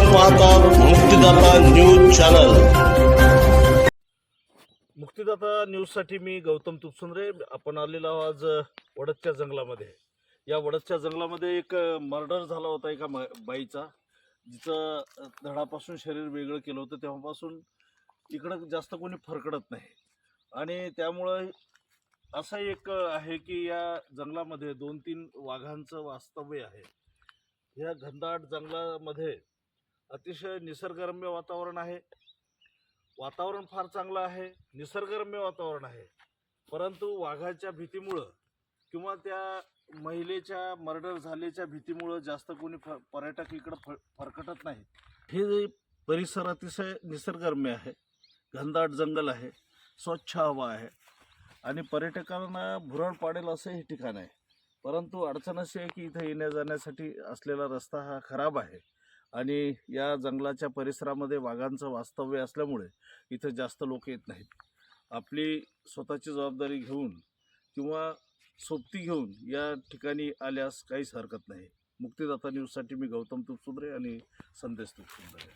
आपण पाहतात मुक्तिदाता न्यूज चॅनल. मुक्तिदाता न्यूजसाठी मी गौतम तुपसुंद्रे. आपण आलेलो आहोत आज वडदच्या जंगलामध्ये. या वडदच्या जंगलामध्ये एक मर्डर झाला होता एका बाईचा. जिचं धडापासून शरीर वेगळं केलं होतं. तेव्हापासून इकडं जास्त कोणी फरकडत नाही. आणि त्यामुळं असं एक आहे की या जंगलामध्ये दोन तीन वाघांचं वास्तव्य आहे. या घनदाट जंगलामध्ये अतिशय निसर्गरम्य वातावरण आहे. वातावरण फार चांगलं आहे. निसर्गरम्य वातावरण आहे. परंतु वाघाच्या भीतीमुळं किंवा त्या महिलेच्या मर्डर झाल्याच्या भीतीमुळं जास्त कोणी फ पर्यटक इकडं फ फरकटत नाही हे परिसर अतिशय निसर्गरम्य आहे. घनदाट जंगल आहे. स्वच्छ हवा आहे. आणि पर्यटकांना भुरळ पाडेल असं हे ठिकाण आहे. परंतु अडचण अशी आहे की इथं येण्या जाण्यासाठी असलेला रस्ता हा खराब आहे. आणि या जंगलाच्या परिसरामध्ये वाघांचं वास्तव्य असल्यामुळे इथं जास्त लोक येत नाहीत. आपली स्वतःची जबाबदारी घेऊन किंवा सोबती घेऊन या ठिकाणी आल्यास काहीच हरकत नाही. मुक्तिदाता न्यूजसाठी मी गौतम तुपसुंद्रे आणि संदेश तुपसुंद्रे.